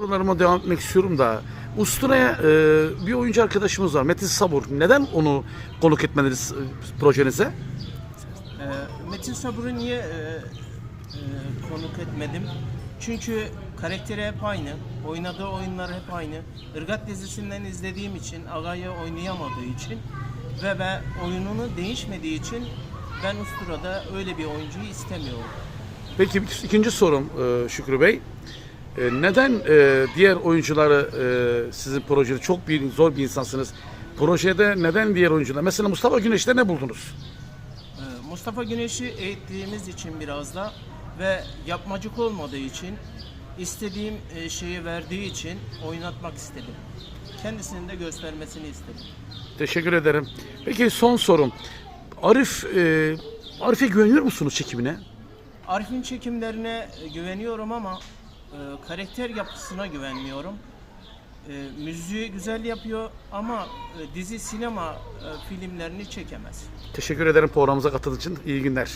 Sorularıma devam etmek istiyorum da Ustura'ya e, bir oyuncu arkadaşımız var Metin Sabur. Neden onu konuk etmediniz e, projenize? Ee, Metin Sabur'u niye e, e, konuk etmedim? Çünkü karakteri hep aynı, oynadığı oyunlar hep aynı. Irgat dizisinden izlediğim için, Aga'yı oynayamadığı için ve ben oyununu değişmediği için ben Ustura'da öyle bir oyuncuyu istemiyorum. Peki ikinci sorum e, Şükrü Bey. E, neden e, diğer oyuncuları e, sizin projede çok bir zor bir insansınız. Projede neden diğer oyuncular? Mesela Mustafa Güneş'te ne buldunuz? Ee, Mustafa Güneş'i eğittiğimiz için biraz da ve yapmacık olmadığı için istediğim e, şeyi verdiği için oynatmak istedim. Kendisinin de göstermesini istedim. Teşekkür ederim. Peki son sorum. Arif e, Arif'e güveniyor musunuz çekimine? Arif'in çekimlerine e, güveniyorum ama e, karakter yapısına güvenmiyorum. E, müziği güzel yapıyor ama e, dizi sinema e, filmlerini çekemez. Teşekkür ederim programımıza katıldığınız için. İyi günler.